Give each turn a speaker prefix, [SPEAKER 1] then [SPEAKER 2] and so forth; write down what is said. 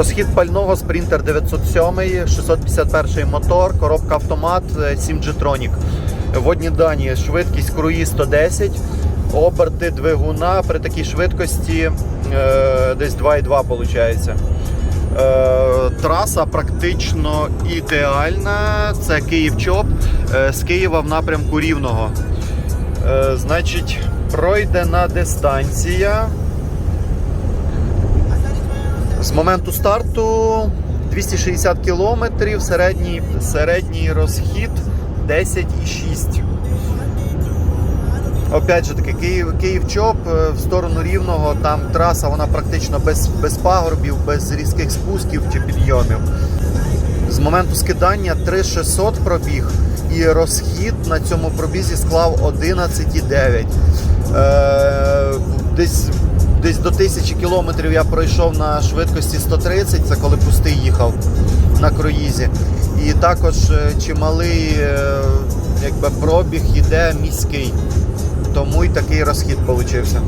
[SPEAKER 1] Розхід пального Sprinter 907, 651 мотор, коробка автомат, е, 7G Tronic. Водні дані, швидкість круїз 110, оберти двигуна при такій швидкості е, десь 2,2 виходить. Е, траса практично ідеальна. Це Київ-Чоп е, з Києва в напрямку Рівного. Значить, пройдена дистанція. З моменту старту 260 кілометрів, середній, середній розхід 10,6. Опять же таки, Київ, Київ-Чоп е, в сторону Рівного, там траса вона практично без, без пагорбів, без різких спусків чи підйомів. З моменту скидання 3600 пробіг і розхід на цьому пробізі склав 11,9. Е, десь, десь до тисячі кілометрів я пройшов на швидкості 130, це коли пустий їхав на круїзі. І також е, чималий е, якби, пробіг іде міський. Тому і такий розхід получився.